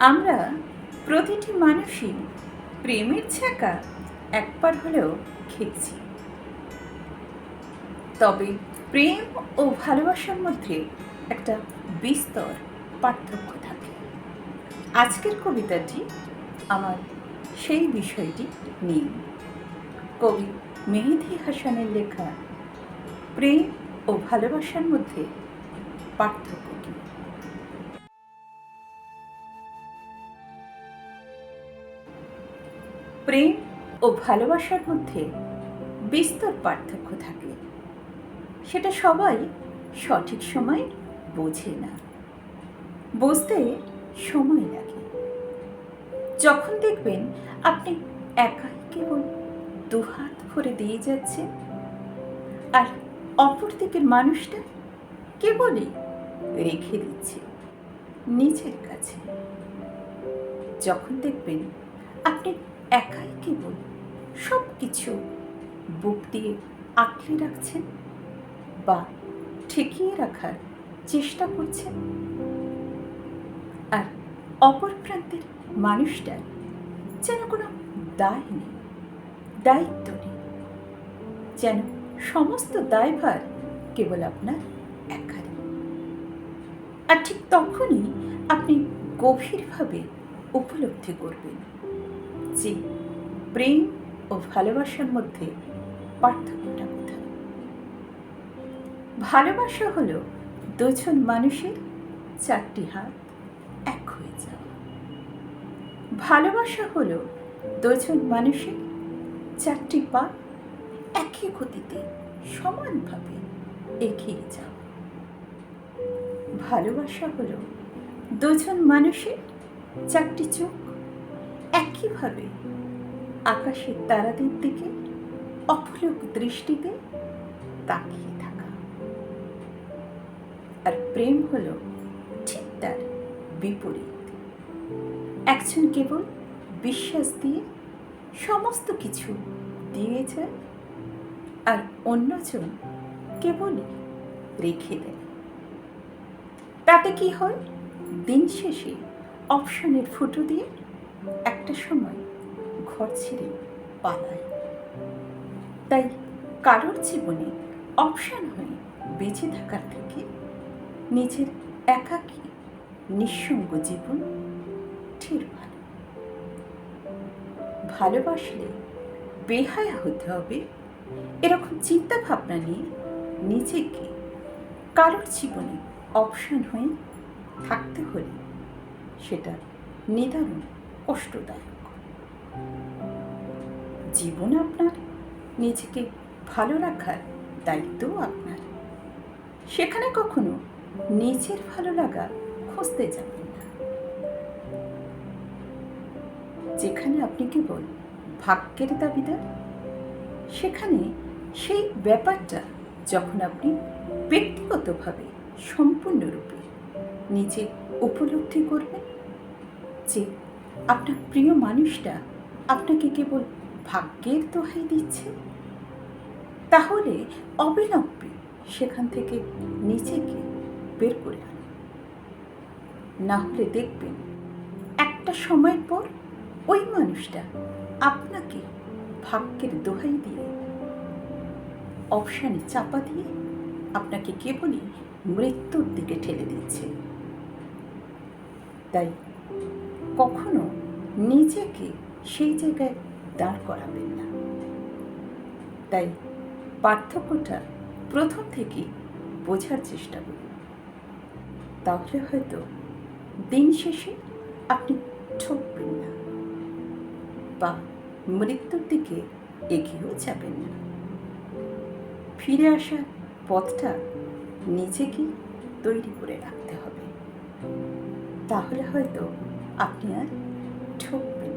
আমরা প্রতিটি মানুষই প্রেমের ছাকা একবার হলেও খেয়েছি। তবে প্রেম ও ভালোবাসার মধ্যে একটা বিস্তর পার্থক্য থাকে। আজকের কবিতাটি আমার সেই বিষয়টি নিয়ে। কবি মেহেদি হাসানের লেখা, প্রেম ও ভালোবাসার মধ্যে পার্থক্য কী? প্রেম ও ভালোবাসার মধ্যে বিস্তর পার্থক্য থাকে। সেটা সবাই সঠিক সময় বোঝে না। বুঝতে সময় লাগে। যখন দেখবেন আপনি একাই কেবল দুহাত ভরে দিয়ে যাচ্ছে আর অপর দিকের মানুষটা কেবলই রেখে দিচ্ছে নিজের কাছে। যখন দেখবেন আপনি একাই কেবল সব কিছু বুক দিয়ে আঁকড়ে রাখছেন বা ঠেকিয়ে রাখার চেষ্টা করছেন। আর অপর প্রান্তের মানুষটার যেন কোনো দায় নেই, দায়িত্ব নেই, যেন সমস্ত দায়ভার কেবল আপনার একারই। আর ঠিক তখনই আপনি গভীরভাবে উপলব্ধি করবেন। যে প্রেম ও ভালোবাসার মধ্যে পার্থক্যটা কোথায়? ভালোবাসা হলো দুজন মানুষের চারটি হাত এক হয়ে যাওয়া। ভালোবাসা হলো দুজন মানুষের চারটি পা একই গতিতে সমানভাবে এগিয়ে যাওয়া। ভালোবাসা হলো দুজন মানুষের চারটি চোখ একইভাবে আকাশের তারাদের দিকে অপলক দৃষ্টিতে তাকিয়ে থাকা? আর প্রেম হল ঠিক তার বিপরীত। একজন কেবল বিশ্বাস দিয়ে সমস্ত কিছু দিয়ে যায় আর অন্যজন কেবলই রেখে দেয়। তাতে কি হয়? দিন শেষে অপশনের ফুটো দিয়ে একটা সময় ঘর ছেড়ে পালায়। তাই কারোর জীবনে অপশান হয়ে বেঁচে থাকার থেকে নিজের একাকী নিঃসঙ্গ জীবন ঠিক ভালো। ভালোবাসলে বেহায়া হতে হবে, এরকম চিন্তা ভাবনা নিয়ে নিজেকে কারোর জীবনে অপশন হয়ে থাকতে হলে সেটা নিদারুণ কষ্টদায়ক। জীবন আপনার, নিজেকে ভালো রাখার দায়িত্বও আপনার। সেখানে কখনো নিজের ভালো লাগা খুঁজতে যাবেন না। যেখানে আপনি কেবল ভাগ্যের দাবিদার, সেখানে সেই ব্যাপারটা যখন আপনি ব্যক্তিগতভাবে সম্পূর্ণরূপে নিজে উপলব্ধি করবেন, যে আপনার প্রিয় মানুষটা আপনাকে কেবল ভাগ্যের দোহাই দিচ্ছে? তাহলে অবিলম্বে সেখান থেকে নিজেকে বের করে আনুন। না হলে দেখবেন একটা সময়ের পর ওই মানুষটা আপনাকে ভাগ্যের দোহাই দিয়ে অপশানে চাপা দিয়ে আপনাকে কেবলই মৃত্যুর দিকে ঠেলে দিচ্ছে। তাই কখনো নিজেকে সেই জায়গায় দাঁড় করাবেন না। তাই পার্থক্যটা প্রথম থেকে বোঝার চেষ্টা করুন। তাহলে হয়তো দিন শেষে আপনি ঠকবেন না বা মৃত্যুর দিকে এগিয়েও যাবেন না। ফিরে আসার পথটা নিজেকেই তৈরি করে রাখতে হবে। তাহলে হয়তো আপনি আর ঠকবেন